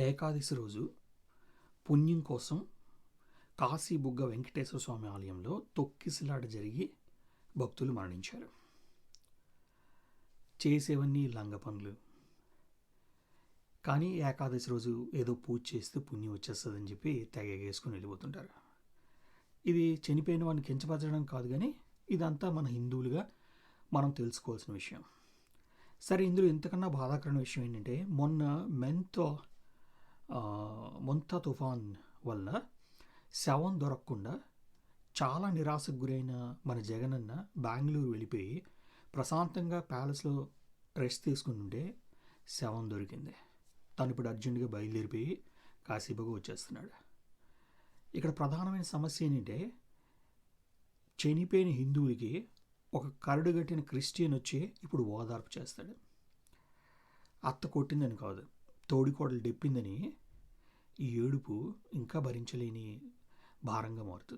ఏకాదశి రోజు పుణ్యం కోసం కాశీబుగ్గ వెంకటేశ్వర స్వామి ఆలయంలో తొక్కిసలాట జరిగి భక్తులు మరణించారు. చేసేవన్నీ లంగ పనులు. కానీ ఏకాదశి రోజు ఏదో పూజ చేస్తే పుణ్యం వచ్చేస్తుందని చెప్పి తెగేసుకుని వెళ్ళిపోతుంటారు. ఇది చనిపోయిన వాడిని కించపరచడం కాదు కానీ ఇదంతా మన హిందువులుగా మనం తెలుసుకోవాల్సిన విషయం. సరే ఇందులో ఇంతకన్నా బాధాకరమైన విషయం ఏంటంటే మొన్న మెంతో మొంతా తుఫాన్ వల్ల శవం దొరకకుండా చాలా నిరాశకు గురైన మన జగనన్న బెంగళూరు వెళ్ళిపోయి ప్రశాంతంగా ప్యాలెస్లో రెస్ట్ తీసుకుని శవం దొరికింది. తను ఇప్పుడు అర్జెంటుగా బయలుదేరిపోయి కాసేపుగా వచ్చేస్తున్నాడు. ఇక్కడ ప్రధానమైన సమస్య ఏంటంటే చనిపోయిన హిందువులకి ఒక కరడుగట్టిన క్రిస్టియన్ వచ్చి ఇప్పుడు ఓదార్పు చేస్తాడు. అత్త కొట్టిందని కాదు తోడికోడలు డెప్పిందని ఈ ఏడుపు ఇంకా భరించలేని భారంగా మారుతుంది.